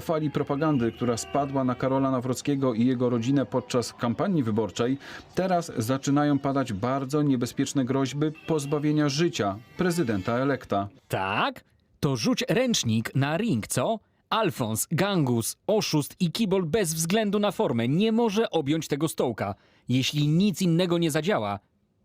Po fali propagandy, która spadła na Karola Nawrockiego i jego rodzinę podczas kampanii wyborczej, teraz zaczynają padać bardzo niebezpieczne groźby pozbawienia życia prezydenta elekta. Tak? To rzuć ręcznik na ring, co? Alfons, Gangus, oszust i kibol bez względu na formę nie może objąć tego stołka. Jeśli nic innego nie zadziała,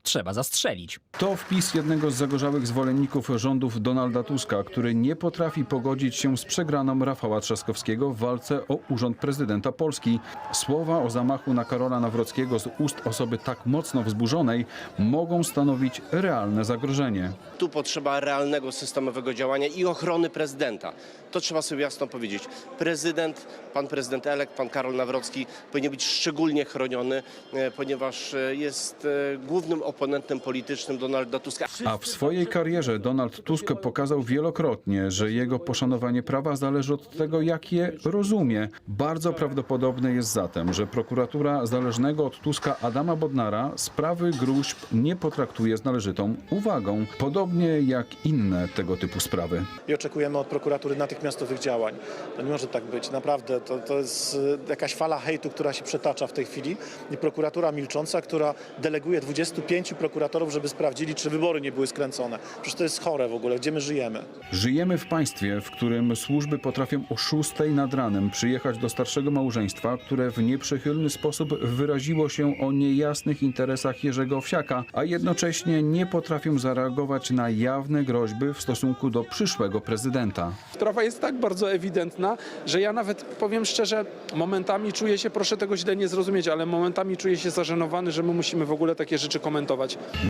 trzeba zastrzelić. To wpis jednego z zagorzałych zwolenników rządów Donalda Tuska, który nie potrafi pogodzić się z przegraną Rafała Trzaskowskiego w walce o urząd prezydenta Polski. Słowa o zamachu na Karola Nawrockiego z ust osoby tak mocno wzburzonej mogą stanowić realne zagrożenie. Tu potrzeba realnego systemowego działania i ochrony prezydenta. To trzeba sobie jasno powiedzieć. Prezydent, pan prezydent elekt, pan Karol Nawrocki powinien być szczególnie chroniony, e, ponieważ e, jest e, głównym oponentem politycznym Donalda Tuska. A w swojej karierze Donald Tusk pokazał wielokrotnie, że jego poszanowanie prawa zależy od tego, jak je rozumie. Bardzo prawdopodobne jest zatem, że prokuratura zależnego od Tuska Adama Bodnara sprawy gruźb nie potraktuje z należytą uwagą, podobnie jak inne tego typu sprawy. i oczekujemy od prokuratury natychmiastowych działań. To nie może tak być, naprawdę. To, to jest y, jakaś fala hejtu, która się przetacza w tej chwili i prokuratura milcząca, która deleguje 25 prokuratorów, żeby sprawdzili, czy wybory nie były skręcone. Przecież to jest chore w ogóle, gdzie my żyjemy. Żyjemy w państwie, w którym służby potrafią o szóstej nad ranem przyjechać do starszego małżeństwa, które w nieprzychylny sposób wyraziło się o niejasnych interesach Jerzego Owsiaka, a jednocześnie nie potrafią zareagować na jawne groźby w stosunku do przyszłego prezydenta. Sprawa jest tak bardzo ewidentna, że ja nawet powiem szczerze, momentami czuję się, proszę tego źle nie zrozumieć, ale momentami czuję się zażenowany, że my musimy w ogóle takie rzeczy komentować.